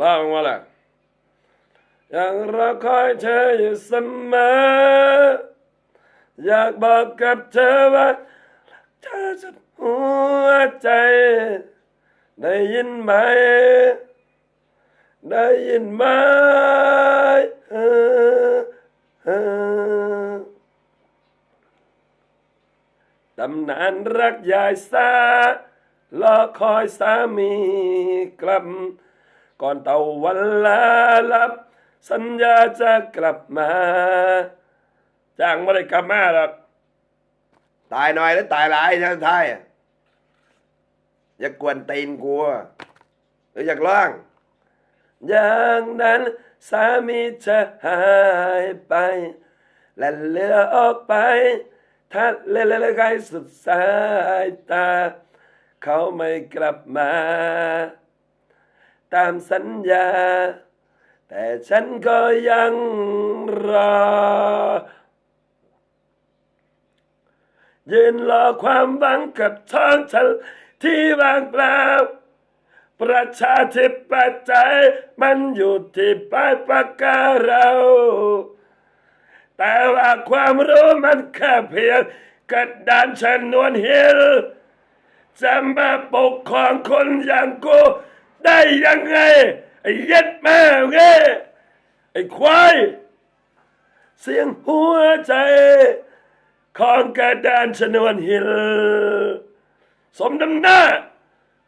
ล่ามาละยังรอคอยเธออยู่เสมอ อยากบอกกับเธอว่าเธอสุดหัวใจ ได้ยินไหม ได้ยินไหมเออเออตำนานรักยายสา รอคอยสามีกลับ ก่อนเตาวันลาลับ สัญญาจะกลับมาจ้างไม่ได้กลับมาหรอกตายหน่อยแล้วตายหลายทางท้ายอย่ากวนตีนกูอะหรืออยากร้องอย่างนั้นสามีจะหายไป และเลือออกไปถ้าเล่นๆไกลสุดสายตา เขาไม่กลับมา ตามสัญญา แต่ฉันก็ยังรอ ยืนรอความหวังกับท้องทะเลที่ว่างเปล่าประชาธิปไตยมันอยู่ที่ปลายปากกาเรา แต่ว่าความรู้มันแค่เพียงกระดานชนวนหินจะมาปกครองคนอย่างกู ได้ยังไง ไอ้เย็ดแม่เงี้ยไอ้ควายเสียงหัวใจ ของกระดานชนวนหินสมน้ำหน้า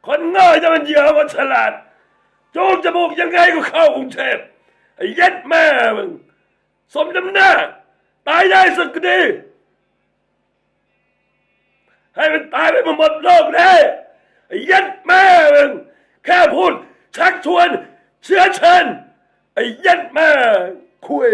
คนง่อยจะมันเยอะว่าฉลาดจูงจมูกยังไงก็เข้ากรุงเทพไอ้เย็ดแม่มึงสมน้ำหน้า ตายได้สักก็ดี ให้มันตายไปหมดโลกเลยไอ้เย็ดแม่มึง แค่พูด ชักชวน เชื้อเชิญ ไอ้ยันแม่คุย